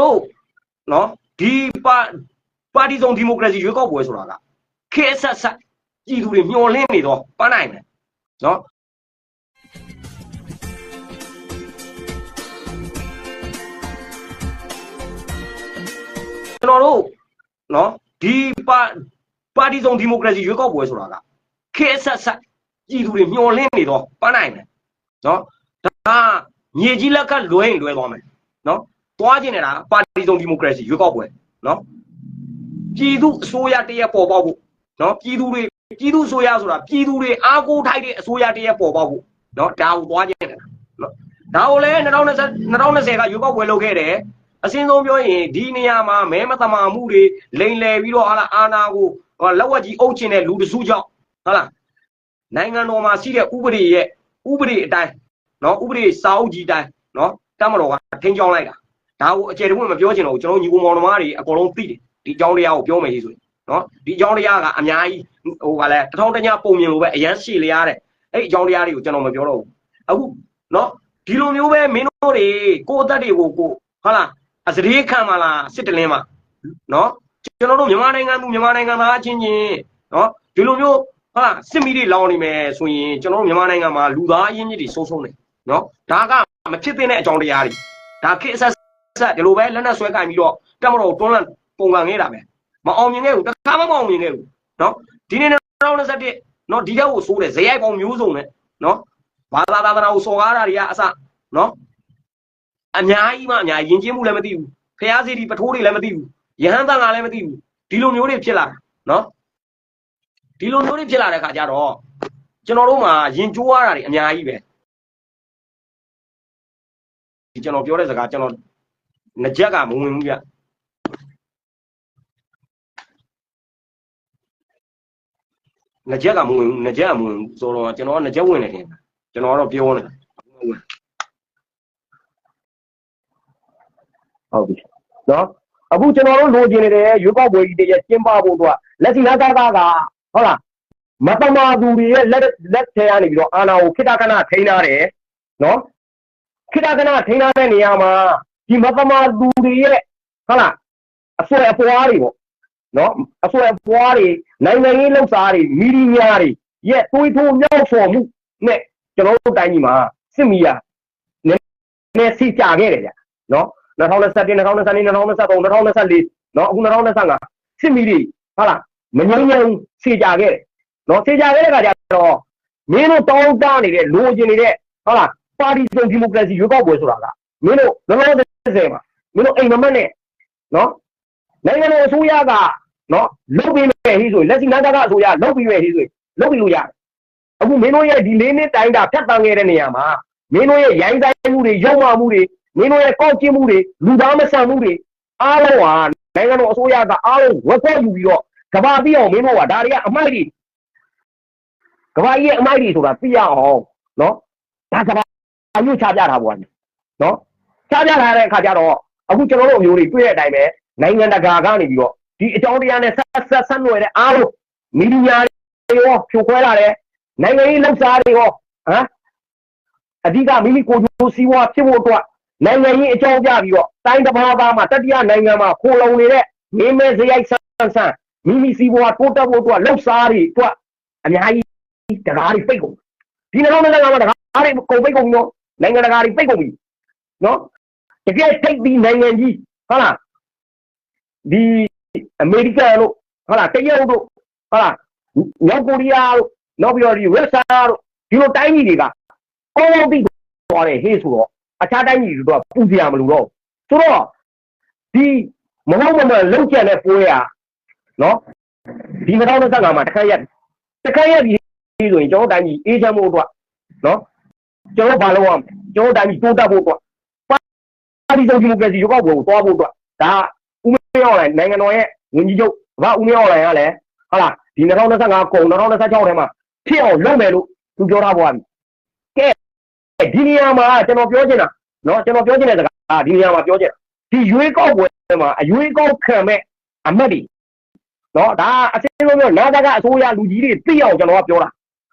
တို့နော်ဒီပါပါတီစုံဒီမိုကရေစီရွေးကောက်ပွဲဆိုတာကခေတ်ဆက်ဆက်ပြည်သူတွေမျှော်လင့်နေတော့ပန်းနိုင်တယ်နော်ကျွန်တော်တို့နော်ဒီပါပါတီစုံဒီမိုကရေစီရွေးကောက်ပွဲဆိုတာကခေတ်ဆက်ဆက်ပြည်သူတွေမျှော်လင့်နေတော့ပန်းနိုင်တယ်နော်ဒါမြေကြီးလက်ကလွဲရင်လွဲသွားမယ်နော် သွားကျင်နေတာပါတီစုံဒီမိုကရေစီရွေးကောက်ပွဲနော်ပြည်သူအစိုးရတရက်ပေါ်ပေါက်ဖို့နော်ပြည်သူတွေပြည်သူအစိုးရဆိုတာပြည်သူတွေအားကိုးထိုက်တဲ့အစိုးရတရက်ပေါ်ပေါက်ဖို့နော်ဒါကိုသွားကျင်နေတာနော်ဒါကိုလည်း2020 2020ကရွေးကောက်ပွဲလုပ်ခဲ့တယ်အစင်းဆုံးပြောရင်ဒီနေရာမှာမဲမတမာမှုတွေလိန်လည်ပြီးတော့ဟာလာအာနာကိုလက်ဝက်ကြီးအုပ်ချင်တဲ့လူတစုကြောင့်ဟာလာနိုင်ငံတော်မှာရှိတဲ့ဥပဒေရဲ့ဥပဒေအတိုင်းနော်ဥပဒေစာအုပ်ကြီးတိုင်းနော်တမတော်ကထိန်းချောင်းလိုက်တာ ဒါကိုအခြေတပွင့်မပြောချင်တော့ဘူးကျွန်တော်ညီကိုမောင်နှမတွေအကုန်လုံးသိတယ်ဒီအကြောင်းတရားကိုပြောမယ်ကြီးဆိုရင်နော်ဒီအကြောင်းတရားကအများကြီးဟိုကလည်းတထောင်တညပုံမြင်လို့ပဲအရန်ရှည်လျားတဲ့အဲ့အကြောင်းတရားတွေကိုကျွန်တော်မပြောတော့ဘူးအခုနော်ဒီလိုမျိုးပဲမင်းတို့တွေကိုအသက်တွေကိုကိုဟာလားအစရေခံမလားစစ်တလင်းမှာနော်ကျွန်တော်တို့မြန်မာနိုင်ငံသူမြန်မာနိုင်ငံသားအချင်းချင်းနော်ဒီလိုမျိုးဟာစစ်မီတွေလောင်နေမယ်ဆိုရင်ကျွန်တော်တို့မြန်မာနိုင်ငံမှာလူသားအရင်းမြစ်တွေဆုံးဆုံးနေနော်ဒါကမဖြစ်သင့်တဲ့အကြောင်းတရားတွေဒါခေတ်အဆက် ဆက်ဒီလိုပဲလက်နက်ဆွဲကင်ပြီးတော့တက်မတော်တွန်းလန့်ပုံကံခဲ့တာပဲမအောင်မြင်ခဲ့ဘူးတခါမှမအောင်မြင်ခဲ့ဘူးနော်ဒီနေ့2021နော်ဒီတော့ကိုစိုးတယ်ဇယိုက်ပေါင်းမျိုးစုံနဲ့နော်ဘာသာသာသနာကိုစော်ကားတာတွေကအစနော်အများကြီးမှအများကြီးယဉ်ကျေးမှုလည်းမသိဘူးဖျားစီဒီပထိုးတွေလည်းမသိဘူးယဟန်တန်ကလည်းမသိဘူးဒီလိုမျိုးတွေဖြစ်လာတာနော်ဒီလိုမျိုးတွေဖြစ်လာတဲ့ခါကျတော့ကျွန်တော်တို့မှာယဉ်ကျိုးရတာတွေအများကြီးပဲဒီကျွန်တော်ပြောတဲ့စကားကျွန်တော် ငကြက်ကမဝင်ဘူးဗျငကြက်ကမဝင်ဘူးငကြက်ကမဝင်ဘူးဆိုတော့ကျွန်တော်ကငကြက်ဝင်နေတယ်ကျွန်တော်ကတော့ပြောနေတာဟုတ်ပြီနော်အခုကျွန်တော်တို့လိုချင်နေတဲ့ရွေးကောက်ပွဲကြီးတည်းကျင်းပဖို့တော့လက်စီနာသားသားကဟုတ်လားမတမာသူတွေရဲ့လက်လက်ထဲကနေပြီးတော့အာဏာကိုခိတခဏထိန်းထားတယ်နော်ခိတခဏထိန်းထားတဲ့နေရာမှာ ဒီမတမာသူတွေရဲ့ဟုတ်လားအဆွဲအပွားတွေပေါ့နော်အဆွဲအပွားတွေနိုင်ငံရေးလှုပ်ရှားတွေမီဒီယာတွေရဲ့တွေးထိုးမြောက်ဖော်မှုနဲ့ကျွန်တော်တို့တိုင်းကြီးမှာစစ်မီယာနည်းနည်းစီကြခဲ့တယ်ဗျနော်2021 2022 2023 2024နော်အခု2025စစ်မီတွေဟုတ်လားမငြိမ်းချမ်းစီကြခဲ့တယ်နော်စီကြခဲ့တဲ့ခါကျတော့မင်းတို့တောင်းတနေတဲ့လိုချင်နေတဲ့ဟုတ်လားပါတီစုံဒီမိုကရေစီရွေးကောက်ပွဲဆိုတာကမင်းတို့လောလောဆယ်မှာမင်းတို့အိမ်မမက်နဲ့နော်နိုင်ငံတော်အစိုးရကနော်လုပ်ပြီးမယ်ဟိဆိုလက်ရှိနိုင်ငံကအစိုးရလုပ်ပြီးမယ်ဟိဆိုလုပ်ပြီးလို့ရတယ်အခုမင်းတို့ရဲ့ဒီလေးနှစ်တိုင်းတာဖြတ်တန်းခဲ့တဲ့နေရာမှာမင်းတို့ရဲ့ရိုင်းဆိုင်မှုတွေရုံမာမှုတွေမင်းတို့ရဲ့ကောက်ကျင်းမှုတွေလူသားမဆန်မှုတွေအားလုံးဟာနိုင်ငံတော်အစိုးရကအားလုံးဝက်ဖွဲ့ယူပြီးတော့ကဘာပြီးအောင်မင်းတို့ကဒါတွေကအမိုက်တွေကဘာကြီးရဲ့အမိုက်တွေဆိုတာသိရအောင်နော်ဒါကဘာအမျိုးချပြတာပေါ့နော် ချပြထားတဲ့အခါကျတော့အခုကျွန်တော်တို့အမျိုးတွေတွေ့တဲ့အတိုင်းပဲနိုင်ငံတကာကနေပြီးတော့ဒီအကြောင်းတရားနဲ့ဆက်ဆက်ဆက်နွယ်တဲ့အားလုံးမီဒီယာတွေရောဖြိုခွဲလာတယ်နိုင်ငံရေးလှုပ်ရှားတွေရောဟမ်အဓိကမိမိကိုယ်ကျိုးစီးပွားဖြစ်ဖို့အတွက်နိုင်ငံရေးအကြောင်းပြပြီးတော့တိုင်းတစ်ပါးပါမှာတတိယနိုင်ငံမှာခိုလုံနေတဲ့မင်းမဲစရိုက်ဆန်းဆန်းမိမိစီးပွားတိုးတက်ဖို့အတွက်လှုပ်ရှားတွေအတွက်အများကြီးတကားတွေပိတ်ကုန်ဒီ2025မှာတကားတွေကုန်ပိတ်ကုန်ပြီနော်နိုင်ငံတကာတွေပိတ်ကုန်ပြီနော် တကယ်ထိပ်ပြီးနိုင်ငံကြီးဟုတ်လားဒီအမေရိကန်တို့ဟုတ်လားတရုတ်တို့ဟုတ်လားမြောက်ကိုရီးယားတို့နောက်ပြီးတော့ဒီရုရှားတို့ဒီလိုတိုင်းပြည်တွေကကောင်းကောင်းသိသွားတယ်ဟေးဆိုတော့အခြားတိုင်းပြည်တွေတော့ပူစရာမလိုတော့ဆိုတော့ဒီမဟုတ်မမှန်လုံကျန်တဲ့ပွဲရနော်ဒီ2025မှာတစ်ခါရက်တစ်ခါရက်ပြီးဆိုရင်ကျွန်တော်တိုင်းပြည်အေးချမ်းမှုအတွက်နော်ကျွန်တော်ဘာလုပ်ရမလဲကျွန်တော်တိုင်းပြည်တိုးတက်ဖို့အတွက်ပါ တီစုံဒီမိုကရေစီရွေးကောက်ပွဲကိုသွားဖို့အတွက်ဒါဦးမင်းအောင်လိုင်းနိုင်ငံတော်ရဲ့ဝန်ကြီးချုပ်ဘာဦးမင်းအောင်လိုင်းကလည်းဟုတ်လားဒီ2025ကုန်2026ထဲမှာဖြစ်အောင်လုပ်မယ်လို့သူပြောထားပေါ်ပြီကဲဒီနေရာမှာကျွန်တော်ပြောချင်တာနော်ကျွန်တော်ပြောချင်တဲ့စကားဒီနေရာမှာပြောချင်တာဒီရွေးကောက်ပွဲမှာအရွေးကောက်ခံမဲ့အမတ်တွေနော်ဒါအစင်းလုံးမျိုးနားတကအစိုးရလူကြီးတွေသိအောင်ကျွန်တော်ကပြောတာ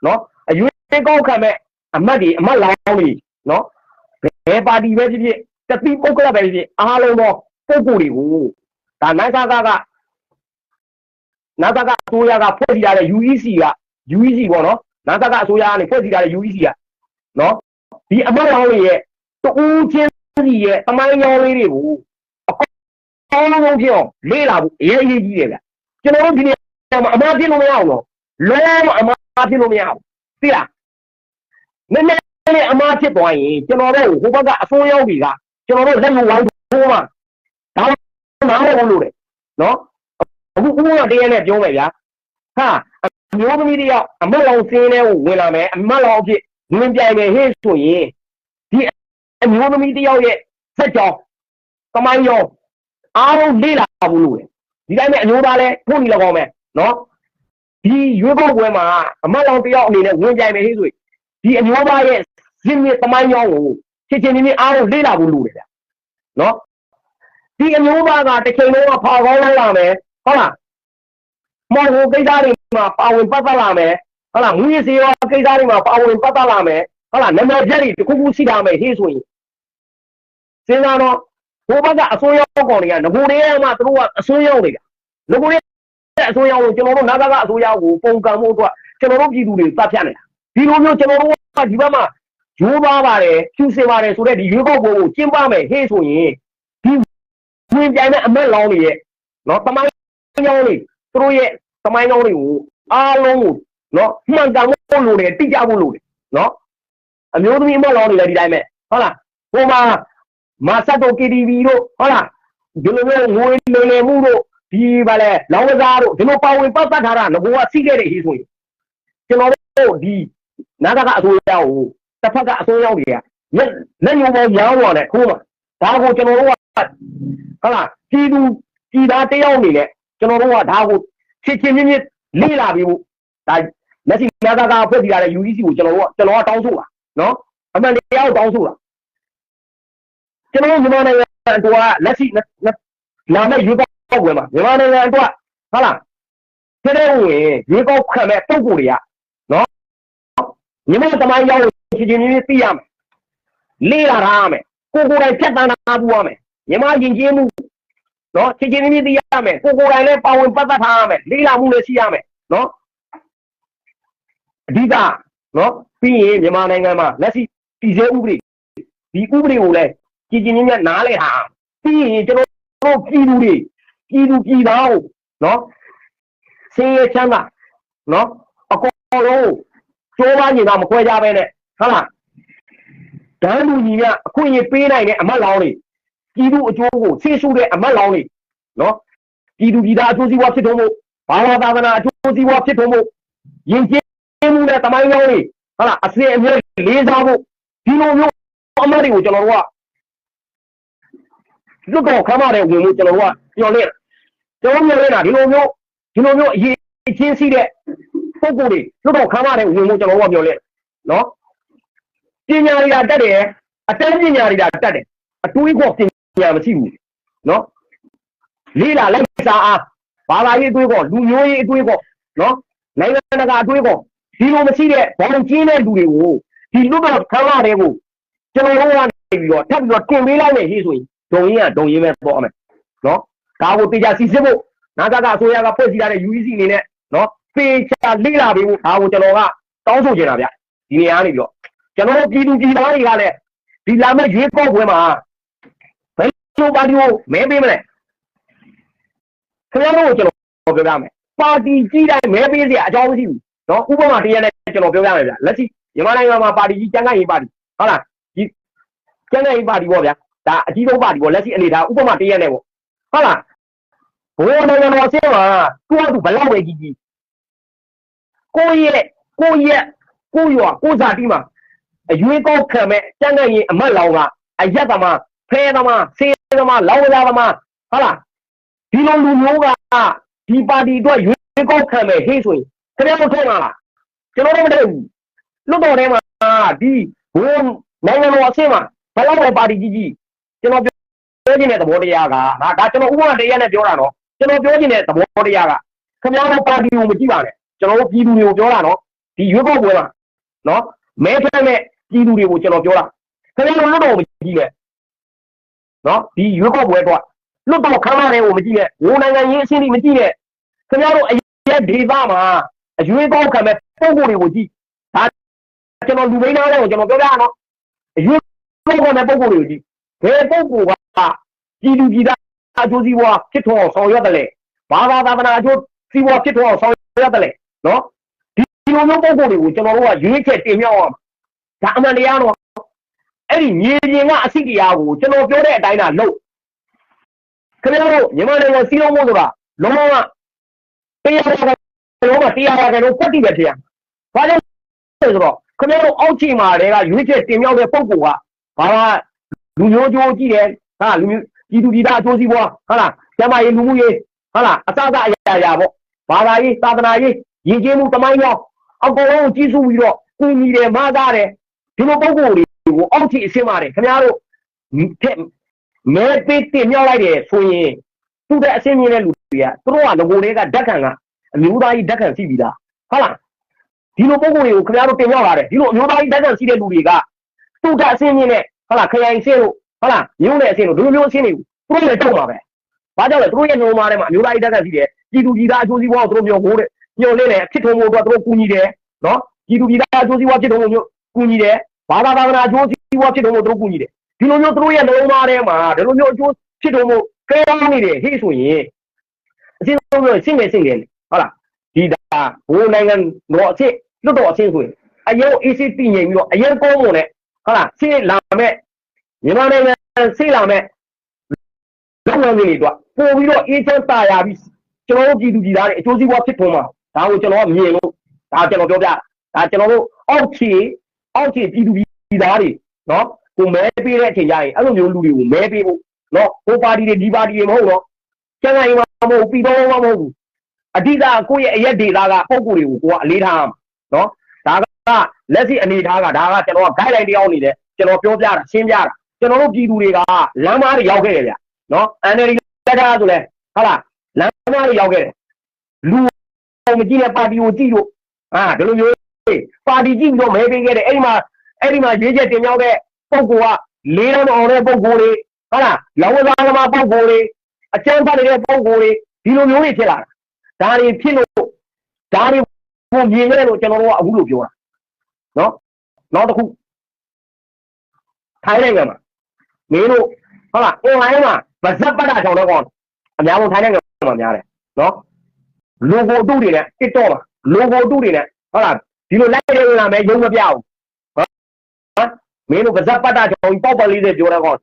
နော်အရွေးကောက်ခံမဲ့အမတ်တွေအမတ်လောင်းတွေနော်ဘယ်ပါတီပဲဖြစ်ဖြစ် တတိပုဂ္ဂလပဲဖြစ်ဖြစ်အားလုံးတော့ပုံကိုယ်တွေကိုဒါနိုင်ကာကကနာကာကအစိုးရကဖွဲ့စည်းထားတဲ့ UEC က UEC ပေါ့နော်နာကာကအစိုးရကနေဖွဲ့စည်းထားတဲ့ UEC ကနော်ဒီအမတ်လောင်းတွေရဲ့တူးချင်းစီရဲ့တမိုင်းရောင်းလေးတွေကိုအကောင်းဆုံးဖြစ်အောင်လေ့လာဖို့အရေးအရေးကြီးတယ်ဗျကျွန်တော်တို့ဒီနေ့မှာအမှားဖြစ်လို့မရအောင်တော့လုံးဝအမှားဖြစ်လို့မရအောင်သိလားနည်းနည်းနဲ့အမှားဖြစ်သွားရင်ကျွန်တော်တို့ဟိုဘက်ကအစိုးရတွေက ကျွန်တော်တို့လက်မဝိုင်းထိုးမှာဒါမှနားမဟုတ်လို့လေနော်အခုဦးကတရားနဲ့ပြောမယ်ဗျာဟာအမျိုးသမီးတယောက်အမတ်လောင်စင်းထဲကိုဝင်လာမယ်အမတ်လောင်အဖြစ်ဝင်ပြိုင်မယ်ဟဲ့ဆိုရင်ဒီအမျိုးသမီးတယောက်ရဲ့စက်ကြောင်တမိုင်းရောအားလုံးလေ့လာဘူးလို့လေဒီတိုင်းနဲ့အမျိုးသားလဲဖို့နေလောက်အောင်မယ်နော်ဒီရွေးကောက်ပွဲမှာအမတ်လောင်တယောက်အနေနဲ့ဝင်ပြိုင်မယ်ဟဲ့ဆိုရင်ဒီအမျိုးသားရဲ့ဇင်းမြစ်တမိုင်းရောကို ချက်ချင်းချင်းအားလုံးလေ့လာဘူးလို့လေဗျာနော်ဒီအမျိုးသားကတစ်ချိန်လုံးကဖာကောင်းလိုက်လာမယ်ဟုတ်လားမော်ဟိုကိစ္စတွေမှာပါဝင်ပတ်သက်လာမယ်ဟုတ်လားငွေစီရောကိစ္စတွေမှာပါဝင်ပတ်သက်လာမယ်ဟုတ်လားနံပါတ်ပြက်တွေတစ်ခုခုရှိတာမယ်ဟေးဆိုရင်စဉ်းစားတော့ဘိုးဘက်ကအစိုးရကောင်တွေကငကိုတွေကမှသူတို့ကအစိုးရတွေကငကိုတွေအစိုးရကိုကျွန်တော်တို့နာဂကအစိုးရကိုပုံကံမှုအတွက်ကျွန်တော်တို့ပြည်သူတွေသတ်ဖြတ်နေတာဒီလိုမျိုးကျွန်တော်တို့ကဒီဘက်မှာ ရိုးသားပါတယ်ဖြူစင်ပါတယ်ဆိုတဲ့ဒီရွေးကောက်ပွဲကိုကျင်းပမယ်ဟေးဆိုရင်ဒီဝင်ပြိုင်တဲ့အမက်လောင်းတွေရဲ့နော်တမိုင်းကြောင်းတွေသူတို့ရဲ့တမိုင်းကြောင်းတွေကိုအားလုံးကိုနော်မှန်ကန်ဖို့လိုတယ်တိကျဖို့လိုတယ်နော်အမျိုးသမီးအမက်လောင်းတွေလည်းဒီတိုင်းပဲဟုတ်လားဟိုမှာမာဆက်တို့ KTV တို့ဟုတ်လားဒီလိုမျိုးငွေလေလေမှုတို့ဒီဗာလဲလောင်းကစားတို့ဒီလိုပါဝင်ပတ်သက်ထားတာငကိုကစီးခဲ့တဲ့ဟေးဆိုရင်ကျွန်တော်တို့ဒီနာဂကအစိုးရကို တစ်ဖက်ကအစိုးရတွေကလက်လက်ညှိုးပေါ်ရောင်းသွားတယ်ခိုးမှာဒါကိုကျွန်တော်တို့ကဟုတ်လားပြည်သူပြည်သားတယောက်အနေနဲ့ကျွန်တော်တို့ကဒါကိုချစ်ချင်းချင်းချင်းလေ့လာပြီးဖို့ဒါလက်ရှိနာဂကဖွဲ့စည်းထားတဲ့ UEC ကိုကျွန်တော်တို့ကကျွန်တော်ကတောင်းဆိုတာနော်အမှန်တရားကိုတောင်းဆိုတာကျွန်တော်မြန်မာနိုင်ငံအတွက်ကလက်ရှိလာမယ့်ရွေးကောက်ပွဲမှာမြန်မာနိုင်ငံအတွက်ဟုတ်လားတဲ့တဲ့ဝင်ရွေးကောက်ခံမဲ့ပုံကိုယ်တွေကနော်မြန်မာတမိုင်းရောက် ချစ်ချင်းချင်းသိရမယ်လေ့လာထားမယ်ကိုကိုယ်တိုင်ဖြတ်တန်းထားဘူးရမယ်မြန်မာယဉ်ကျေးမှုနော်ချစ်ချင်းချင်းသိရမယ်ကိုကိုယ်တိုင်လည်းပါဝင်ပတ်သက်ထားရမယ်လေ့လာမှုလည်းရှိရမယ်နော်အဓိကနော်ပြီးရင်မြန်မာနိုင်ငံမှာလက်ရှိပြည်စဲဥပဒေဒီဥပဒေကိုလည်းကြည်ကြည်ညင်းညင်းနားလည်ထားပြီးရင်ကျွန်တော်တို့ပြည်သူတွေပြည်သူပြည်သားကိုနော်ဆင်းရဲချမ်းသာနော်အကောင်လုံးကျိုးပါနေတာမခွဲကြပဲနဲ့ ဟုတ်လားတန်းလူကြီးကအခွင့်အရေးပေးနိုင်တဲ့အမတ်လောင်းတွေပြည်သူအကျိုးကိုဆေးရှုတဲ့အမတ်လောင်းတွေနော်ပြည်သူပြည်သားအကျိုးစီးပွားဖြစ်တော်မှုဘာဝသာသနာအကျိုးစီးပွားဖြစ်တော်မှုယဉ်ကျေးမှုနဲ့တမိုင်းကြောင်းတွေဟုတ်လားအစင်အမြဲလေးစားဖို့ဒီလိုမျိုးအမတ်တွေကိုကျွန်တော်တို့ကလွတ်တော်ခမ်းမတဲ့ဝင်မှုကျွန်တော်တို့ကညှော်လင့်ကျွန်တော်ညှော်လင့်တာဒီလိုမျိုးဒီလိုမျိုးအရေးချင်းစီးတဲ့ပုံကိုယ်တွေလွတ်တော်ခမ်းမတဲ့ဝင်မှုကျွန်တော်တို့ကညှော်လင့်နော် ပညာရီတာတက်တယ်အတန်းပညာရီတာတက်တယ်အတွေးခေါ်ပညာမရှိဘူးနော်လေးလာလိုက်စားအားဘာသာရေးအတွေးခေါ်လူမျိုးရေးအတွေးခေါ်နော်နိုင်ငံတကာအတွေးခေါ်ဒီလိုမရှိတဲ့ဘောင်ကျင်းတဲ့လူတွေကိုဒီလွတ်တော်ခမ်းမတဲ့ကိုကျွန်တော်တို့ကနေပြီးတော့ထပ်ပြီးတော့တင်ပေးလိုက်နေဟေ့ဆိုရင်ဒုံရင်ကဒုံရင်ပဲပေါ့အမယ်နော်ဒါကိုတေချာစီစစ်ဖို့နာဂကအစိုးရကဖွဲ့စည်းထားတဲ့ UEC အနေနဲ့နော်ပေချာလေ့လာပေးဖို့ဒါကိုကျွန်တော်ကတောင်းဆိုချင်တာဗျဒီနေရာကနေပြီးတော့ ကျွန်တော်တို့ပြည်သူပြည်သားတွေကလည်းဒီလာမယ့်ရွေးကောက်ပွဲမှာဘယ်လိုပါတီကိုမဲပေးမလဲခင်ဗျားတို့ကိုကျွန်တော်ပြောပြမယ်ပါတီကြီးတိုင်းမဲပေးစရာအကြောင်းမရှိဘူးနော်ဥပမာတရက်နဲ့ကျွန်တော်ပြောပြမယ်ဗျလက်ရှိမြန်မာနိုင်ငံမှာပါတီကြီးကျန်းကရေးပါတီဟုတ်လားဒီကျန်းကရေးပါတီပေါ့ဗျာဒါအကြီးဆုံးပါတီပေါ့လက်ရှိအနေထားဥပမာတရက်နဲ့ပေါ့ဟုတ်လားဘိုးနိုင်ငံတော်အဆင့်မှာသူ့အတူဘလောက်ပဲကြီးကြီးကိုရဲ့ကိုရဲ့ကိုရွာကိုဇာတိမှာ အရွေးကောက်ခံမဲ့ကျန်းကရေးအမတ်လောင်ကအရက်သမားဖဲသမားဆေးသမားလောင်းကစားသမားဟုတ်လားဒီလိုလူမျိုးကဒီပါတီအတွက်ရွေးကောက်ခံမဲ့ဟေးဆိုရင်ခင်ဗျားတို့ထုံးလာလားကျွန်တော်တို့မတည့်ဘူးလွတ်တော်ထဲမှာဒီဘိုးနိုင်ငံတော်အဆင့်မှာဘယ်လောက်ပဲပါတီကြီးကြီးကျွန်တော်ပြောချင်တဲ့သဘောတရားကဒါဒါကျွန်တော်ဥပမာတရားနဲ့ပြောတာနော်ကျွန်တော်ပြောချင်တဲ့သဘောတရားကခင်ဗျားတို့ပါတီကိုမကြည့်ပါနဲ့ကျွန်တော်တို့ပြည်သူတွေကိုပြောတာနော်ဒီရွေးကောက်ပွဲမှာနော်မဲဖက်မဲ့ ပြည်သူတွေကိုကျွန်တော်ပြောတာခင်ဗျားတို့လွတ်တော်မကြည့်နဲ့နော်ဒီရွေးကောက်ပွဲတော့လွတ်တော်ခမ်းမတွေကိုမကြည့်နဲ့ဝိုးနိုင်ငံရေးအဆင့်တွေမကြည့်နဲ့ခင်ဗျားတို့အရက်ဒေသမှာအရွေးကောက်ခံမဲ့ပုံကိုယ်တွေကိုကြည့်ဒါကျွန်တော်လူမိန်းသားတွေကိုကျွန်တော်ပြောပြရအောင်အရွေးကောက်ခံမဲ့ပုံကိုယ်တွေကိုကြည့်ဘယ်ပုံကိုယ်ကပြည်သူပြည်သားအကျိုးစီးပွားဖြစ်ထွန်းအောင်ဆောင်ရွက်တယ်လေဘာသာသာသနာအကျိုးစီးပွားဖြစ်ထွန်းအောင်ဆောင်ရွက်တယ်လေနော်ဒီလိုမျိုးပုံကိုယ်တွေကိုကျွန်တော်တို့ကရွေးချက်တင်မြှောက်အောင် ဒါအမှန်တရားတော့အဲ့ဒီမြေပြင်ကအစိတရားကိုကျွန်တော်ပြောတဲ့အတိုင်းသာလုပ်ခင်ဗျားတို့မြန်မာနိုင်ငံစီးလုံးမှုဆိုတာလုံးဝတရားတော်လုံးဝတရားတော်ကတော့ကွက်တိပဲတရားဘာကြောင့်လဲဆိုတော့ခင်ဗျားတို့အောက်ခြေမှာတည်းကရွေးချက်တင်မြှောက်တဲ့ပုံကိုကဘာမှလူမျိုးကြိုးကြည့်တယ်ဟာလူမျိုးပြည်သူပြည်သားအကျိုးစီးပွားဟုတ်လားကျမရေးလူမှုရေးဟုတ်လားအစအစအရာရာပေါ့ဘာသာရေးသာသနာရေးရည်ကြီးမှုတမိုင်းရောအကုန်လုံးကြီးစုပြီးတော့ကူညီတယ်မသားတယ် ဒီလိုပုံကိုတွေကိုအောက်ခြေအရှင်းပါတယ်ခင်ဗျားတို့မဲပေးတင်မြောက်လိုက်တယ်ဆိုရင်သူ့တဲ့အရှင်းမြင်တဲ့လူတွေကသူတို့ကငကိုတွေကဓာတ်ခံကအမျိုးသားကြီးဓာတ်ခံရှိပြီးသားဟုတ်လားဒီလိုပုံကိုတွေကိုခင်ဗျားတို့တင်မြောက်လာတယ်ဒီလိုအမျိုးသားကြီးဓာတ်ခံရှိတဲ့လူတွေကသူ့တဲ့အရှင်းမြင်တဲ့ဟုတ်လားခရိုင်ရှင်းလို့ဟုတ်လားမျိုးနဲ့အရှင်းလို့ဒီလိုမျိုးအရှင်းတွေသူတို့လည်းတောက်ပါပဲဘာကြောင့်လဲသူတို့ရဲ့နှုံမာထဲမှာအမျိုးသားကြီးဓာတ်ခံရှိတယ်ပြည်သူပြည်သားအကျိုးစီးပွားကိုသူတို့မျိုးဟိုးတဲ့ညှို့လေးနဲ့ဖြစ်ထုံမှုအတွက်သူတို့ကူညီတယ်နော်ပြည်သူပြည်သားအကျိုးစီးပွားဖြစ်ထုံမှုမျိုး ကူညီတယ်ဘာသာသာသနာအကျိုးစီးပွားဖြစ်ထုံမှုသူတို့ကူညီတယ်ဒီလိုမျိုးသူတို့ရဲ့နှုံမာထဲမှာဒီလိုမျိုးအကျိုးဖြစ်ထုံမှုကဲနေတယ်ဟေ့ဆိုရင်အရှင်းဆုံးပြောရှင်းမယ်ရှင်းတယ်ဟုတ်လားဒီဒါဘိုးနိုင်ငံတော့အစ်လွတ်တော်အရှင်းဆိုရင်အရင်အေးစစ်တည်ငြိမ်ပြီးတော့အရင်ကောင်းမွန်တဲ့ဟုတ်လားရှင်းလာမဲ့မြန်မာနိုင်ငံရှင်းလာမဲ့လုပ်ငန်းတွေတွေတော့ပို့ပြီးတော့အေးချမ်းတာယာပြီးကျွန်တော်တို့ပြည်သူပြည်သားတွေအကျိုးစီးပွားဖြစ်ထုံမှာဒါကိုကျွန်တော်ကမြင်လို့ဒါကျွန်တော်ပြောပြဒါကျွန်တော်တို့အောက်ခြေ အောက်ခြေပြည်သူပြည်သားတွေနော်ကိုမဲပေးတဲ့အချိန်ကျရင်အဲ့လိုမျိုးလူတွေကိုမဲပေးဖို့နော်ဟိုပါတီတွေဒီပါတီတွေမဟုတ်တော့ကျန်တိုင်းမှာမဟုတ်ပြီးတော့မဟုတ်ဘူးအဓိကကိုယ့်ရဲ့အရက်ဒေတာကပုံကိုယ်တွေကိုကိုကအလေးထားအောင်နော်ဒါကလက်ရှိအနေထားကဒါကကျွန်တော်က guideline တယောက်အနေနဲ့ကျွန်တော်ပြောပြတာရှင်းပြတာကျွန်တော်တို့ပြည်သူတွေကလမ်းမားတွေရောက်ခဲ့တယ်ဗျနော် NLD လက်ထားဆိုလဲဟုတ်လားလမ်းမားတွေရောက်ခဲ့တယ်လူမကြည့်တဲ့ပါတီကိုကြည့်လို့အာဒီလိုမျိုး ပါတီကြည့်ပြီးတော့မဲပေးခဲ့တယ်အဲ့ဒီမှာအဲ့ဒီမှာရေးချက်တင်ရောက်တဲ့ပုံကလေးတန်းအောင်တဲ့ပုံကိုယ်တွေဟုတ်လားလောင်းစားသမားပုံကိုယ်တွေအကျန်းဖတ်နေတဲ့ပုံကိုယ်တွေဒီလိုမျိုးတွေဖြစ်လာတာဒါတွေဖြစ်လို့ဒါတွေကိုမြင်ခဲ့လို့ကျွန်တော်တို့ကအခုလိုပြောတာနော်နောက်တစ်ခုထိုင်းနိုင်ငံမှာမင်းတို့ဟုတ်လား online မှာဗဇက်ပတ်တာချောင်းတော့ကောင်းအများဆုံးထိုင်းနိုင်ငံမှာများတယ်နော် logo အတုတွေနဲ့ TikTok မှာ logo အတုတွေနဲ့ဟုတ်လား ဒီလိုလိုက်ရလာမယ်ရုံမပြဘူးဟမ်မင်းတို့ဗဇက်ပတ်တာချောင်းပေါက်ပလေးတွေပြောတော့ကောင်း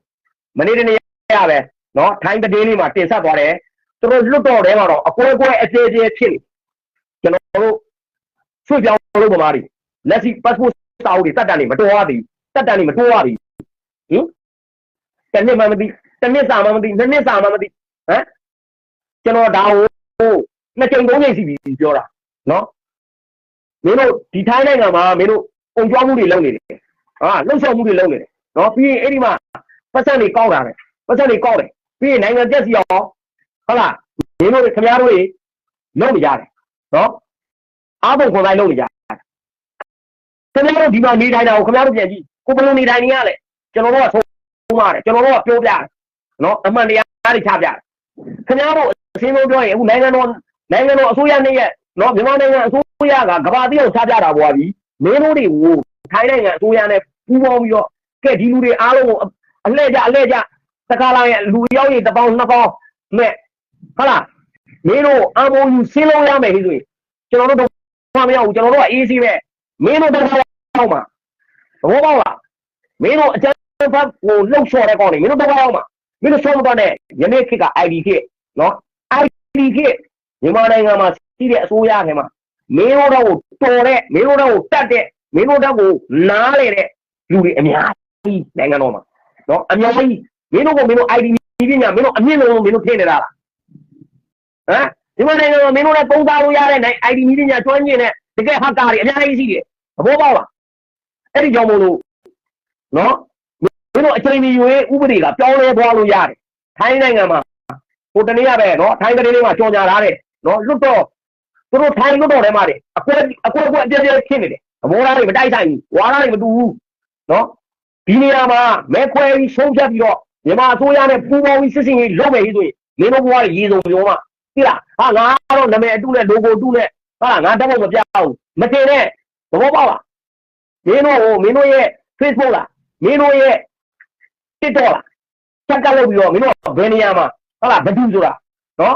မနေ့တနေ့ရပဲနော်ထိုင်းတည်လေးမှာတင်ဆက်သွားတယ်သူတို့လွတ်တော်ထဲမှာတော့အကွဲကွဲအသေးသေးဖြစ်နေကျွန်တော်တို့ဆွေပြောင်းလို့ပမာတွေလက်ရှိ passport စာအုပ်တွေတက်တန်နေမတော်ရသေးတက်တန်နေမတော်ရသေးဟင်တစ်နှစ်မှမသိတစ်နှစ်စာမှမသိနှစ်နှစ်စာမှမသိဟမ်ကျွန်တော်ဒါကိုနှစ်ကြိမ်သုံးကြိမ်စီပြီးပြောတာနော် မင်းတို့ဒီထိုင်းနိုင်ငံမှာမင်းတို့ပုံကြွားမှုတွေလုပ်နေတယ်ဟာလှုပ်ဆောင်မှုတွေလုပ်နေတယ်နော်ပြီးရင်အဲ့ဒီမှာပတ်စံတွေကောက်တာတယ်ပတ်စံတွေကောက်တယ်ပြီးရင်နိုင်ငံပြက်စီအောင်ဟုတ်လားမင်းတို့ခင်ဗျားတို့လုပ်နေကြတယ်နော်အားပုံခွန်တိုင်းလုပ်နေကြတယ်ခင်ဗျားတို့ဒီမှာနေထိုင်တာကိုခင်ဗျားတို့ပြန်ကြည့်ကိုဘယ်လိုနေထိုင်နေရလဲကျွန်တော်တို့ကဆုံးပါတယ်ကျွန်တော်တို့ကပြောပြတယ်နော်အမှန်တရားတွေချပြတယ်ခင်ဗျားတို့အစင်းဆုံးပြောရင်အခုနိုင်ငံတော်နိုင်ငံတော်အစိုးရနဲ့ရဲ့နော်မြန်မာနိုင်ငံအစိုး ရကကဘာတိအောင်ချပြတာပွားပြီမင်းတို့တွေကိုထိုင်းနိုင်ငံအစိုးရနဲ့ပူးပေါင်းပြီးတော့ကဲဒီလူတွေအားလုံးကိုအလှည့်ကြအလှည့်ကြတခါလာရင်လူရောက်ရင်တစ်ပေါင်းနှစ်ပေါင်းမဲ့ဟုတ်လားမင်းတို့အမောယူဆင်းလုံးရမယ်ဟိဆိုရင်ကျွန်တော်တို့တော့မရဘူးကျွန်တော်တို့ကအေးစီးပဲမင်းတို့တော့ရောက်မှာဘောပေါက်လားမင်းတို့အကျန်းဖတ်ကိုလှုပ်လျှော်တဲ့ကောင်တွေမင်းတို့တော့ရောက်မှာမင်းတို့ဆုံးမတော့နဲ့ယနေ့ခေတ်က ID ခေတ်နော် ID ခေတ်မြန်မာနိုင်ငံမှာရှိတဲ့အစိုးရထဲမှာ မင်းတို့တော့တော်တဲ့မင်းတို့တော့တတ်တဲ့မင်းတို့တော့ကိုနားလေတဲ့လူတွေအများကြီးနိုင်ငံတော်မှာနော်အများကြီးမင်းတို့ကမင်းတို့ ID ပညာမင်းတို့အမြင့်ဆုံးမင်းတို့ထည့်နေတာလားဟမ်ဒီမှာနိုင်ငံမှာမင်းတို့လည်းပုံသားလို့ရတဲ့နိုင် ID ပညာကျွမ်းကျင်တဲ့တကယ်ဟက်ကာတွေအများကြီးရှိတယ်သဘောပေါက်လားအဲ့ဒီကြောင့်မို့လို့နော်မင်းတို့အချိန်ကြီးရွေးဥပဒေကပြောင်းလဲသွားလို့ရတယ်ထိုင်းနိုင်ငံမှာဟိုတနေ့ကပဲနော်ထိုင်းကလေးလေးမှာကြော်ညာလာတယ်နော်လွတ်တော့ သူတို့ထိုင်းလွတ်တော့ထဲမှာတယ်အကွက်အကွက်အကွက်အပြည့်ပြည့်ဖြစ်နေတယ်သဘောထားတွေမတိုက်ဆိုင်ဘူးဝါးထားတွေမတူဘူးနော်ဒီနေရာမှာမဲခွဲပြီးရှုံးဖြတ်ပြီးတော့မြန်မာအစိုးရနဲ့ပူးပေါင်းပြီးစစ်စင်ရေးလုပ်မယ်ဆိုရင်မင်းတို့ဘဝရေစုံပြောမှာသိလားဟာငါတော့နာမည်အတုနဲ့ logo အတုနဲ့ဟာငါတက်ဖို့မပြဘူးမတင်နဲ့သဘောပေါက်လားမင်းတို့ဟိုမင်းတို့ရဲ့ Facebook လားမင်းတို့ရဲ့ TikTok လားချက်ကလုပ်ပြီးတော့မင်းတို့ဘယ်နေရာမှာဟုတ်လားဘဒူဆိုတာနော်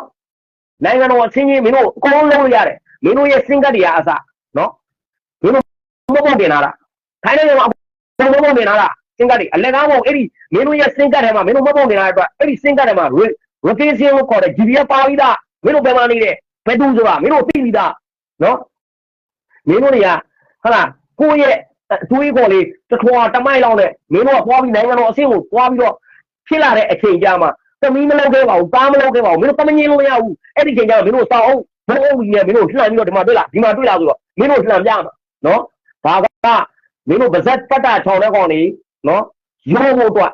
နိုင်ငံတော်အချင်းချင်းမင်းတို့အကုန်လုံးလုပ်လို့ရတယ်မင်းတို့ရဲ့စင်ကတ်တွေကအစနော်မင်းတို့မဟုတ်တင်လာတာထိုင်းနိုင်ငံမှာဘုံဘုံတင်လာတာစင်ကတ်တွေအလက်ကားမဟုတ်အဲ့ဒီမင်းတို့ရဲ့စင်ကတ်ထဲမှာမင်းတို့မဟုတ်တင်လာတဲ့အတွက်အဲ့ဒီစင်ကတ်ထဲမှာ rotation ကိုခေါ်တယ် GPS ပါပြီးသားမင်းတို့ဘယ်မှာနေတယ်ဘယ်တူဆိုတာမင်းတို့သိပြီးသားနော်မင်းတို့တွေကဟုတ်လားကိုယ့်ရဲ့အတွေးခေါ်လေးတစ်ထွာတမိုက်လောက်နဲ့မင်းတို့ကပွားပြီးနိုင်ငံတော်အဆင့်ကိုပွားပြီးတော့ဖြစ်လာတဲ့အချိန်ကြာမှာ သမီးမလုပ်ခဲ့ပါဘူးသားမလုပ်ခဲ့ပါဘူးမင်းတို့တမငင်းလို့မရဘူးအဲ့ဒီချိန်ကျတော့မင်းတို့စောင်းအောင်ဘုံအုပ်ကြီးနဲ့မင်းတို့လှန်ပြီးတော့ဒီမှာတွေ့လားဒီမှာတွေ့လားဆိုတော့မင်းတို့လှန်ပြမှာနော်ဒါကမင်းတို့ဗဇက်ပတ်တာချောင်းတဲ့ကောင်လေးနော်ရိုးဖို့အတွက်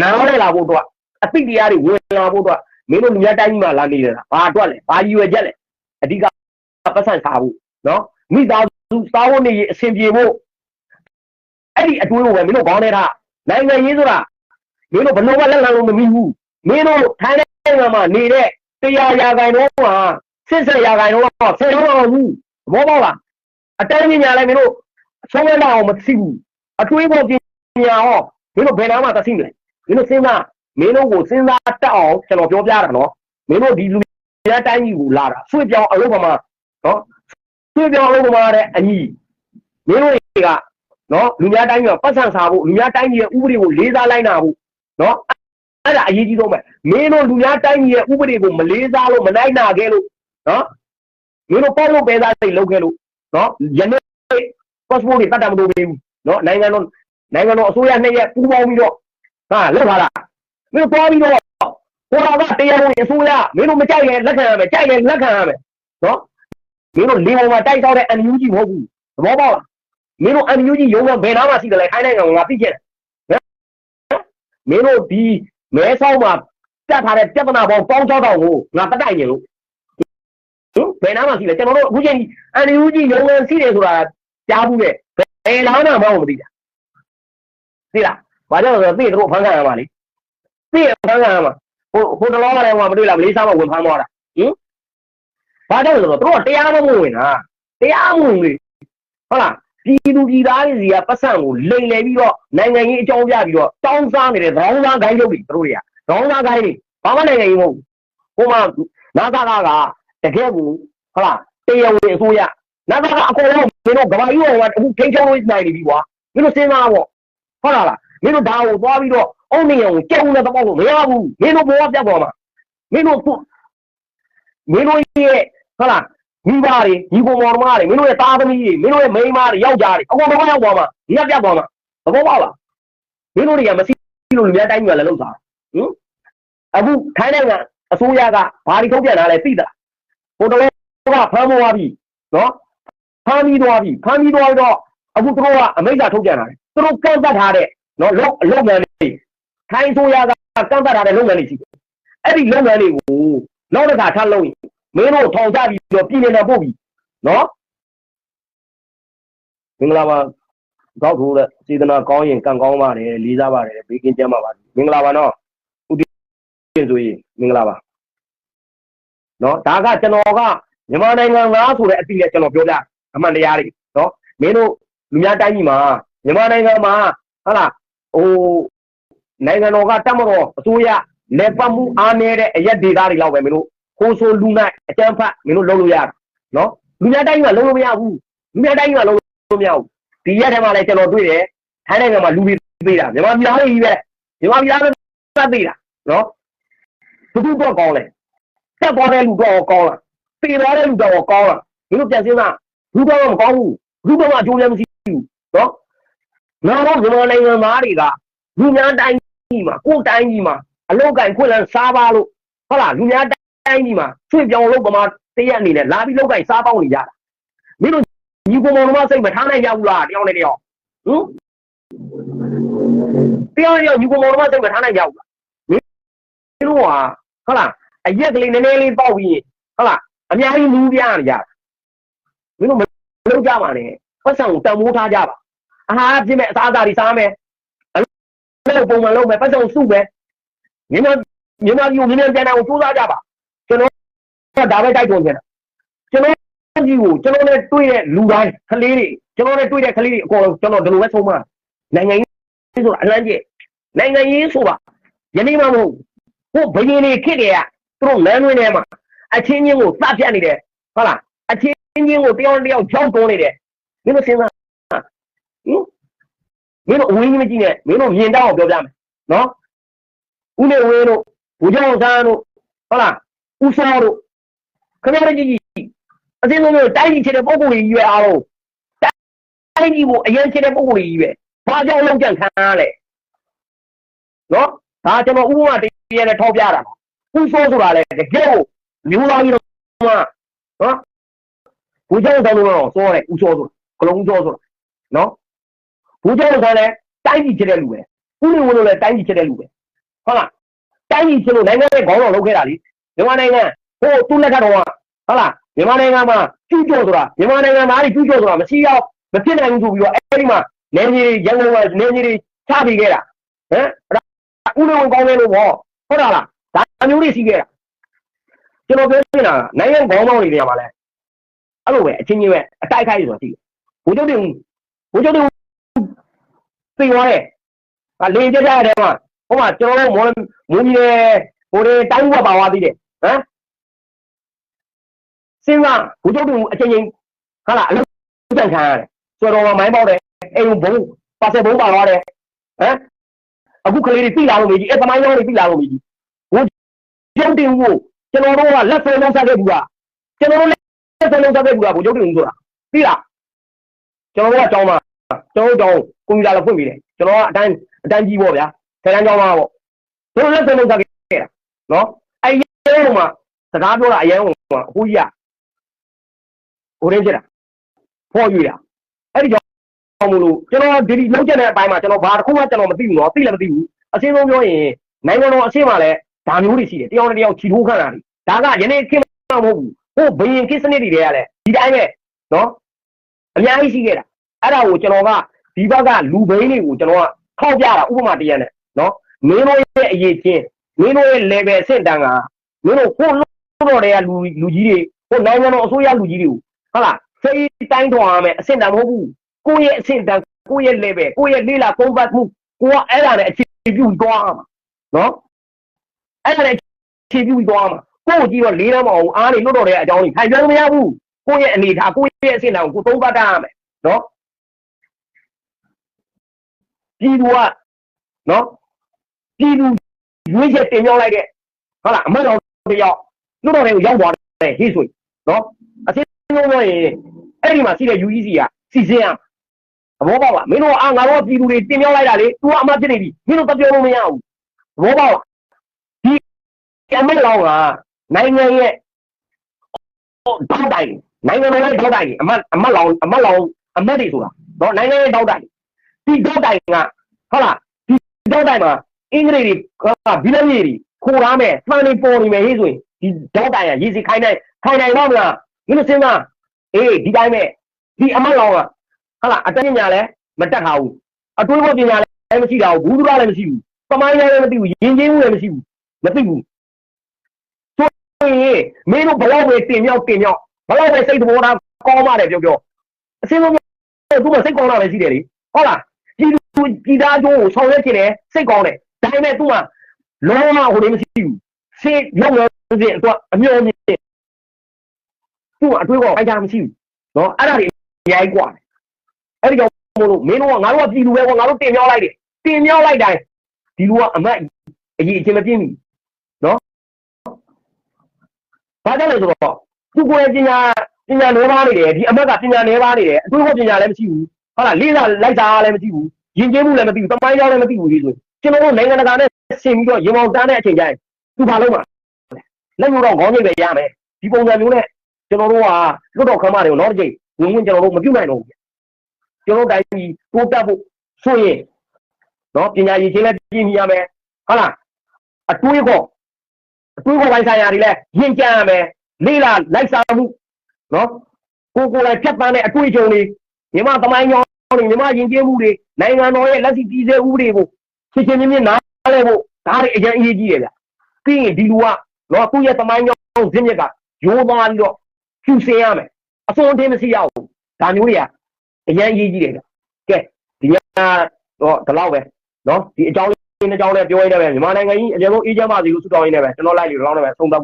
နားလဲလာဖို့အတွက်အသိတရားတွေဝင်လာဖို့အတွက်မင်းတို့လူရတိုင်းကြီးမှာလာနေတယ်လားဘာအတွက်လဲဘာရည်ရွယ်ချက်လဲအဓိကပတ်စံစားဖို့နော်မိသားစုစားဖို့နေအဆင်ပြေဖို့အဲ့ဒီအတွေးကိုပဲမင်းတို့ခေါင်းထဲထားနိုင်ငံရေးဆိုတာမင်းတို့ဘလို့ကလက်လံလို့မမီဘူး မင်းတို့ထိုင်းနိုင်ငံမှာနေတဲ့တရားရာဂိုင်တော့မှာစစ်ဆက်ရာဂိုင်တော့ဆယ်တော့အောင်ဘူးသဘောပေါက်လားအတိုင်းပညာလည်းမင်းတို့ဆုံးရအောင်မသိဘူးအတွေးပေါ်ပညာဟောမင်းတို့ဘယ်နာမှသိမလဲမင်းတို့စဉ်းစားမင်းတို့ကိုစဉ်းစားတတ်အောင်ကျွန်တော်ပြောပြတာနော်မင်းတို့ဒီလူရတိုင်းကြီးကိုလာတာဆွေပြောင်းအလုပ်ပမာနော်ဆွေပြောင်းအလုပ်ပမာတဲ့အညီမင်းတို့တွေကနော်လူများတိုင်းကြီးကပတ်စံစားဖို့လူများတိုင်းကြီးရဲ့ဥပဒေကိုလေးစားလိုက်နာဖို့နော် အဲ့ဒါအရေးကြီးဆုံးပဲမင်းတို့လူများတိုင်းကြီးရဲ့ဥပဒေကိုမလေးစားလို့မနိုင်နာခဲ့လို့နော်မင်းတို့ပေါ့လို့ပဲသားစိတ်လုပ်ခဲ့လို့နော်ယနေ့ passport တွေတတ်တာမလို့ဘူးနော်နိုင်ငံတော်နိုင်ငံတော်အစိုးရနဲ့ရပူးပေါင်းပြီးတော့ဟာလောက်လာတာမင်းပေါ်ပြီးတော့ဟိုတော့ကတရားဝင်အစိုးရမင်းတို့မကြိုက်ရင်လက်ခံရမယ်ကြိုက်ရင်လက်ခံရမယ်နော်မင်းတို့လေပေါ်မှာတိုက်တော့တဲ့ NUG မဟုတ်ဘူးသဘောပေါက်လားမင်းတို့ NUG ရုံးကဘယ်နာမှရှိတယ်လဲခိုင်းနိုင်ငံကငါသိခဲ့တယ်မင်းတို့ဒီ မဲဆောက်မှာပြတ်ထားတဲ့ပြဿနာပေါင်းပေါင်း6000ကိုငါတတိုက်ရင်လို့ဟင်ဘယ်နာမှရှိလဲကျွန်တော်တို့အခုချိန် NUG ရုံးကရှိတယ်ဆိုတာကြားဘူးလေဘယ်လားမှမဟုတ်မသိတာသိလားဘာကြောင့်လဲဆိုတော့သိတို့ဖန်ခံရမှာလေသိရဖန်ခံရမှာဟိုဟိုတလောကလည်းဟိုမတွေ့လားမလေးစားမဝင်ဖမ်းသွားတာဟင်ဘာကြောင့်လဲဆိုတော့တို့ကတရားမဝင်တာတရားမဝင်လေဟုတ်လား ပြည်သူပြည်သားတွေစီကပတ်စံကိုလိန်လေပြီးတော့နိုင်ငံရေးအကြောင်းပြပြီးတော့တောင်းစားနေတဲ့ဒေါင်းသားဂိုင်းလုပ်တွေတို့တွေကဒေါင်းသားဂိုင်းတွေဘာမှနိုင်ငံရေးမဟုတ်ဘူးဟိုမှာနာသာကကတကယ်ကိုဟုတ်လားတရားဝင်အစိုးရနာသာကအကုန်လုံးမင်းတို့ကဘာကြီးရောကအခုထိန်းချုပ်လို့နိုင်နေပြီကွာမင်းတို့စဉ်းစားပေါ့ဟုတ်လားမင်းတို့ဒါကိုသွားပြီးတော့အုံနေအောင်ကြောက်နေတော့လို့မရဘူးမင်းတို့ဘောပြတ်ပေါ်မှာမင်းတို့မင်းတို့ရဲ့ဟုတ်လား မိဘတွေညီကိုမောင်နှမတွေမင်းတို့ရဲ့သားသမီးတွေမင်းတို့ရဲ့မိန်းမတွေယောက်ျားတွေအကုန်လုံးရောက်သွားမှာဒီကပြတ်သွားမှာသဘောပေါက်လားမင်းတို့တွေကမရှိလို့လူများတိုင်းကြီးကလည်းလောက်တာဟင်အခုထိုင်းနိုင်ငံအစိုးရကဘာတွေထုတ်ပြန်တာလဲသိတာဟိုတလောကဖမ်းမသွားပြီနော်ဖမ်းပြီးသွားပြီဖမ်းပြီးသွားတော့အခုတို့ကအမိန့်စာထုတ်ပြန်တာလေသူတို့ကန့်သတ်ထားတဲ့နော်လုပ်လုပ်ငန်းတွေထိုင်းဆိုရကကန့်သတ်ထားတဲ့လုပ်ငန်းတွေရှိတယ်အဲ့ဒီလုပ်ငန်းတွေကိုနောက်တစ်ခါထပ်လုပ်ရင် မင်းတို့ထောင်ချပြီးတော့ပြည်နေတာပို့ပြီနော်မင်္ဂလာပါကောက်ထိုးတဲ့စေတနာကောင်းရင်ကံကောင်းပါတယ်လေးစားပါတယ်ဘေးကင်းကြမ်းပါပါမင်္ဂလာပါနော်ဦးတင်ဆိုရင်မင်္ဂလာပါနော်ဒါကကျွန်တော်ကမြန်မာနိုင်ငံသားဆိုတဲ့အတိနဲ့ကျွန်တော်ပြောပြအမှန်တရားတွေနော်မင်းတို့လူများတိုင်းကြီးမှာမြန်မာနိုင်ငံမှာဟုတ်လားဟိုနိုင်ငံတော်ကတတ်မတော်အစိုးရလက်ပတ်မှုအားနည်းတဲ့အရက်ဒေတာတွေလောက်ပဲမင်းတို့ ခိုးဆိုးလူနိုင်အကျန်းဖတ်မင်းတို့လုံးလို့ရတာနော်လူများတိုင်းကလုံးလို့မရဘူးလူများတိုင်းကလုံးလို့မရဘူးဒီရက်ထဲမှာလည်းကျွန်တော်တွေ့တယ်ထိုင်းနိုင်ငံမှာလူတွေသေးတာမြန်မာပြည်သားတွေကြီးပဲမြန်မာပြည်သားတွေသတ်သေးတာနော်ဘုသူတော့ကောင်းလဲတက်သွားတဲ့လူတော့ကောင်းလားပေသွားတဲ့လူတော့ကောင်းလားမင်းတို့ပြန်စင်းသားလူတော့မကောင်းဘူးလူတော့အကျိုးလည်းမရှိဘူးနော်ငါတို့မြန်မာနိုင်ငံသားတွေကလူများတိုင်းကြီးမှာကိုယ်တိုင်းကြီးမှာအလောက်ကင်ခွင့်လန်းစားပါလို့ဟုတ်လားလူများ တိုင်းကြီးမှာဆွေပြောင်းလို့ပမာတရက်အနေနဲ့လာပြီးလောက်ကင်စားပေါင်းနေကြတာမင်းတို့ညီကိုမောင်နှမစိတ်မထားနိုင်ကြဘူးလားတယောက်နဲ့တယောက်ဟင်တယောက်နဲ့တယောက်ညီကိုမောင်နှမစိတ်မထားနိုင်ကြဘူးလားမင်းတို့ဟာဟုတ်လားအရက်ကလေးနည်းနည်းလေးပေါက်ပြီးဟုတ်လားအများကြီးလူပြနေကြတာမင်းတို့မလုပ်ကြပါနဲ့ပတ်စံကိုတန်မိုးထားကြပါအာဟာဖြစ်မဲ့အစားအစာတွေစားမယ်အလုပ်ပုံမှန်လုပ်မယ်ပတ်စံကိုစုမယ်မြန်မာမြန်မာပြည်ကိုမြန်မြန်ပြန်နိုင်အောင်စူးစမ်းကြပါကျွန်တော်က ဒါပဲတိုက်တွန်းချင်တာကျွန်တော်ကြီးကိုကျွန်တော်နဲ့တွေ့တဲ့လူတိုင်းကလေးတွေကျွန်တော်နဲ့တွေ့တဲ့ကလေးတွေအကုန်လုံးကျွန်တော်ဒီလိုပဲဆုံးမနိုင်ငံရေးဆိုတာအလန့်ကျနိုင်ငံရေးဆိုတာယနေ့မှမဟုတ်ဟိုဘယင်းတွေခစ်တယ်ကသူတို့လမ်းတွင်းထဲမှာအချင်းချင်းကိုစပြတ်နေတယ်ဟုတ်လားအချင်းချင်းကိုတယောက်တစ်ယောက်ကြောက်တွန်းနေတယ်မင်းတို့စဉ်းစားဟင်မင်းတို့အဝေးကြီးမကြည့်နဲ့မင်းတို့မြင်တော့ပြောပြမယ်နော်ဦးနေဝင်းတို့ဘူကြောင်ဆန်းတို့ဟုတ်လားဦးစောတို့ ခင်ဗျားတို့ကြည့်ကြည့်အစင်းလုံးမျိုးတိုင်းပြည်ချစ်တဲ့ပုံကိုယ်ကြီးရွယ်အားလုံးတိုင်းပြည်ကိုအရင်ချစ်တဲ့ပုံကိုယ်ကြီးရွယ်ဘာကြောင့်လုံးကြံခံရလဲနော်ဒါကျွန်တော်ဥပမာတည်းရတဲ့ထောက်ပြတာဦးစောဆိုတာလေတကယ်ကိုမျိုးသားကြီးတော့နော်ဘူကြောင်ဆန်းတို့တော့စောတယ်ဦးစောဆိုကလုံးစောဆိုတာနော်ဘူကြောင်ဆန်းလည်းတိုင်းပြည်ချစ်တဲ့လူပဲဦးနေဝင်းတို့လည်းတိုင်းပြည်ချစ်တဲ့လူပဲဟုတ်လားတိုင်းပြည်ချစ်လို့နိုင်ငံရဲ့ခေါင်းဆောင်လုပ်ခဲ့တာလीမြန်မာနိုင်ငံဟိုသူ့လက်ထက်တော့ ဟုတ်လားမြန်မာနိုင်ငံမှာကျူးကျော်ဆိုတာမြန်မာနိုင်ငံသားတွေကျူးကျော်ဆိုတာမရှိတော့မဖြစ်နိုင်ဘူးဆိုပြီးတော့အဲ့ဒီမှာနေကြီးရန်ကုန်ကနေကြီးတွေချပြီးခဲ့တာဟမ်ဦးနေဝင်းကောင်းတယ်လို့ပေါ့ဟုတ်လားဒါမျိုးတွေရှိခဲ့တာကျွန်တော်ပြောနေတာနိုင်ငံခေါင်းဆောင်တွေနေရာမှာလဲအဲ့လိုပဲအချင်းချင်းပဲအတိုက်ခိုက်ဆိုတာရှိတယ်ဘိုးချုပ်တွေဘိုးချုပ်တွေသိသွားတယ်အလေကြကြတဲ့မှာဟိုမှာကျွန်တော်တို့မော်မူကြီးဟိုတွေတိုင်းဘက်ပါသွားသေးတယ်ဟမ် စဉ်းစားဘုချုပ်တူအချိန်ချင်းဟာလားအလုံးတန်ခံရတယ်ဆိုတော့မိုင်းပေါက်တယ်အိမ်ဘုံပါဆက်ဘုံပါသွားတယ်ဟမ်အခုကလေးတွေပြည်လာလို့မေးကြီးအဲသမိုင်းကြောင်းတွေပြည်လာလို့မေးကြီးဘုချုပ်တူကိုကျွန်တော်တို့ကလက်ဆွဲလုံးဆက်ခဲ့ဘူးကကျွန်တော်တို့လက်ဆွဲလုံးဆက်ခဲ့ဘူးကဘုချုပ်တူဆိုတာပြည်လားကျွန်တော်တို့ကကြောင်းမှာကျွန်တော်တို့ကြောင်းကွန်ပျူတာလည်းဖွင့်ပြီးတယ်ကျွန်တော်ကအတိုင်းအတိုင်းကြီးပေါ့ဗျာဆယ်တန်းကြောင်းမှာပေါ့တို့လက်ဆွဲလုံးဆက်ခဲ့တာနော်အဲရဲမှာစကားပြောတာအရင်ကအခုကြီးက ဟိုရင်းဖြစ်တာဖော်ရွေတာအဲ့ဒီကြောင့်မလို့ကျွန်တော်ဒီဒီလုံးချက်တဲ့အပိုင်းမှာကျွန်တော်ဘာတစ်ခုမှကျွန်တော်မသိဘူးနော်သိလည်းမသိဘူးအရှင်းဆုံးပြောရင်နိုင်ငံတော်အရှင်းမှာလည်းဒါမျိုးတွေရှိတယ်တယောက်နဲ့တယောက်ချီထိုးခန့်တာတွေဒါကယနေ့ခင်မဟုတ်ဘူးဟိုဘယင်ကိစ္စနစ်တွေတွေကလည်းဒီတိုင်းပဲနော်အများကြီးရှိခဲ့တာအဲ့ဒါကိုကျွန်တော်ကဒီဘက်ကလူဘိန်းတွေကိုကျွန်တော်ကထောက်ပြတာဥပမာတရနဲ့နော်မင်းတို့ရဲ့အရေးချင်းမင်းတို့ရဲ့ level အဆင့်တန်းကမင်းတို့ကိုလို့တော့တဲ့လူလူကြီးတွေဟိုနိုင်ငံတော်အစိုးရလူကြီးတွေကို ဟုတ်လားစိတ်တိုင်းထွာရမယ်အဆင့်တန်းမဟုတ်ဘူးကိုယ့်ရဲ့အဆင့်တန်းကိုယ့်ရဲ့ level ကိုယ့်ရဲ့လေးလာကုန်းပတ်မှုကိုကအဲ့ဒါနဲ့အခြေပြုသွားမှာနော်အဲ့ဒါနဲ့အခြေပြုသွားမှာကိုယ့်ကိုကြည့်တော့လေးတန်းမအောင်အားနေလွတ်တော်တဲ့အကြောင်းကြီးထိုင်ပြောလို့မရဘူးကိုယ့်ရဲ့အနေထားကိုယ့်ရဲ့အဆင့်တန်းကိုသုံးပတ်တတ်ရမယ်နော်ပြည်သူကနော်ပြည်သူရွေးချက်တင်မြောက်လိုက်တဲ့ဟုတ်လားအမတ်တော်တယောက်လွတ်တော်တွေကိုရောက်သွားတယ်ဟေ့ဆိုနော်အစင်း လုံးပြောရင်အဲ့ဒီမှာရှိတဲ့ UEC ကစီစဉ်ရသဘောပေါက်လားမင်းတို့အာငါတို့ပြည်သူတွေတင်မြောက်လိုက်တာလေ तू ကအမတ်ဖြစ်နေပြီမင်းတို့တပြောလို့မရဘူးသဘောပေါက်လားဒီအမတ်လောင်ကနိုင်ငံရဲ့တောက်တိုင်နိုင်ငံတော်ရဲ့တောက်တိုင်အမတ်အမတ်လောင်အမတ်လောင်အမတ်တွေဆိုတာနော်နိုင်ငံရဲ့တောက်တိုင်ဒီတောက်တိုင်ကဟုတ်လားဒီတောက်တိုင်မှာအင်္ဂလိပ်တွေကဘီလကြီးတွေခိုးရမယ်မှန်နေပေါ်နေမယ်ဟေ့ဆိုရင်ဒီတောက်တိုင်ကရေးစီခိုင်းနိုင်ခိုင်းနိုင်တော့မလား မင်းတို့စဉ်းစားအေးဒီတိုင်းပဲဒီအမတ်လောင်ကဟုတ်လားအတက်ညာလဲမတက်ထားဘူးအတွေးပေါ်ပညာလည်းမရှိတာဘူးဘူးသူရလည်းမရှိဘူးပမိုင်းလည်းမသိဘူးယဉ်ကျေးမှုလည်းမရှိဘူးမသိဘူးဆိုရင်မင်းတို့ဘလောက်ပဲတင်မြောက်တင်မြောက်ဘလောက်ပဲစိတ်သဘောထားကောင်းပါတယ်ပြောပြောအစင်းဆုံးသူ့မှာစိတ်ကောင်းတာလည်းရှိတယ်လေဟုတ်လားဒီလူဒီသားကျိုးကိုဆောင်ရွက်ခြင်းနဲ့စိတ်ကောင်းတယ်ဒါပေမဲ့သူ့မှာလုံးဝဟိုလေးမရှိဘူးစိတ်ရောက်ရစဉ်အတွက်အမျှော်မြင် သူ့အတွေးကောအိုက်တာမရှိဘူးနော်အဲ့ဒါတွေအများကြီးกว่าအဲ့ဒီကြောင့်မို့လို့မင်းတို့ကငါတို့ကပြည်သူပဲကွာငါတို့တင်မြောက်လိုက်တယ်တင်မြောက်လိုက်တိုင်းဒီလူကအမတ်အရေးအချင်းမပြင်းဘူးနော်ဘာကြောင့်လဲဆိုတော့သူကိုယ်ပညာပညာနေပါနေတယ်ဒီအမတ်ကပညာနေပါနေတယ်အတွေးကောပညာလည်းမရှိဘူးဟုတ်လားလေးလာလိုက်တာလည်းမရှိဘူးယဉ်ကျေးမှုလည်းမသိဘူးတမိုင်းကြောင်းလည်းမသိဘူးဒီဆိုကျွန်တော်တို့နိုင်ငံတကာနဲ့ဆင်ပြီးတော့ရေမောင်တန်းတဲ့အချိန်ကျရင်သူဘာလုပ်မှာလက်ညှိုးတော့ခေါင်းညိတ်ပဲရမယ်ဒီပုံစံမျိုးနဲ့ ကျွန်တော်တို့ကလွတ်တော်ခမ်းမတွေကိုနောက်တစ်ချိန်ဝင်ဝင်ကျွန်တော်တို့မပြုတ်နိုင်တော့ဘူးကျွန်တော်တိုင်းပြည်တိုးတက်ဖို့ဆိုရင်နော်ပညာရည်ချင်းလည်းပြည့်မီရမယ်ဟုတ်လားအတွေးကောအတွေးကောပိုင်းဆိုင်ရာတွေလည်းရင့်ကြံရမယ်လေးလာလိုက်စားမှုနော်ကိုကိုယ်လည်းဖြတ်ပန်းတဲ့အတွေးကြုံတွေမြမသမိုင်းကြောင်းတွေမြမယဉ်ကျေးမှုတွေနိုင်ငံတော်ရဲ့လက်ရှိပြည်စဲဥပဒေကိုချစ်ချင်းချင်းချင်းနားလဲဖို့ဒါတွေအရင်အရေးကြီးတယ်ဗျပြီးရင်ဒီလူကနော်သူ့ရဲ့သမိုင်းကြောင်းဇင်းမြက်ကရိုးသွားပြီးတော့ ဖြူစင်ရမယ်အစွန်အတင်းမရှိရဘူးဒါမျိုးတွေကအရင်အရေးကြီးတယ်ဗျကဲဒီညတော့ဒီလောက်ပဲနော်ဒီအကြောင်းလေးနှစ်ကြောင်းလေးပြောရင်းနဲ့ပဲမြန်မာနိုင်ငံကြီးအရင်ဆုံးအေးချမ်းပါစေလို့ဆုတောင်းရင်းနဲ့ပဲကျွန်တော်လိုက်လို့လောင်းနေပဲဆုံးသက်